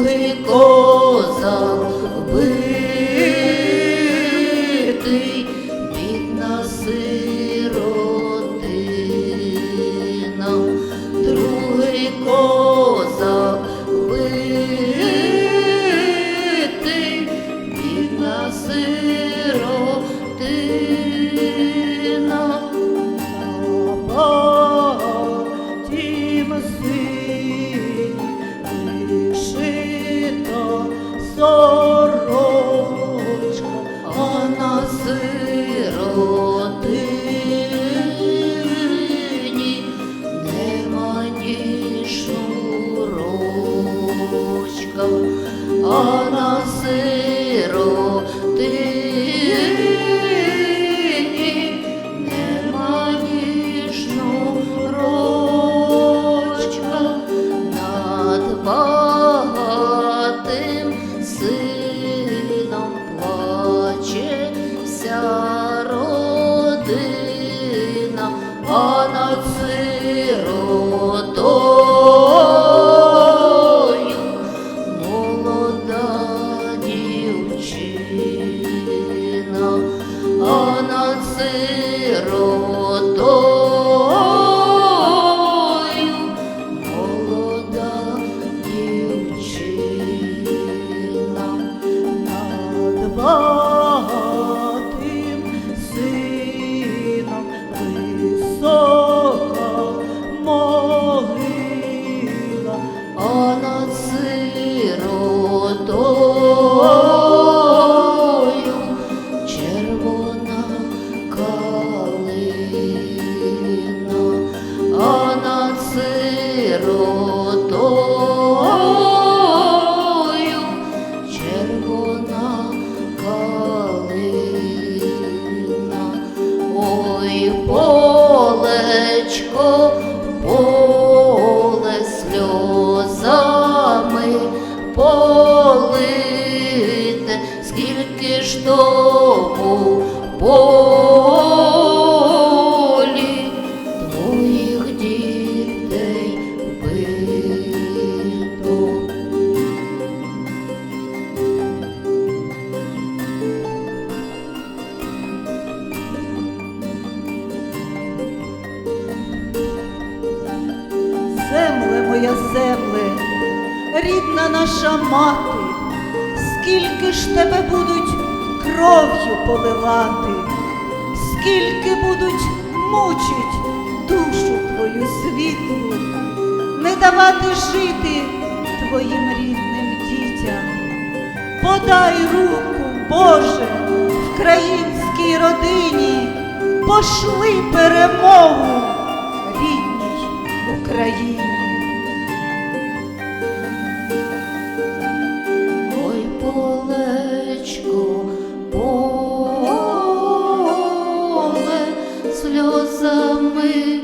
другий козак вбитий, багатим сином плаче вся родина, Ой, полечко, поле сльозами полите, Моя земле, рідна наша мати, скільки ж тебе будуть кров'ю поливати, скільки будуть мучить душу твою світлу, не давати жити твоїм рідним дітям. Подай руку, Боже, вкраїнській родині, пошли перемогу рідній Україні. Сльозами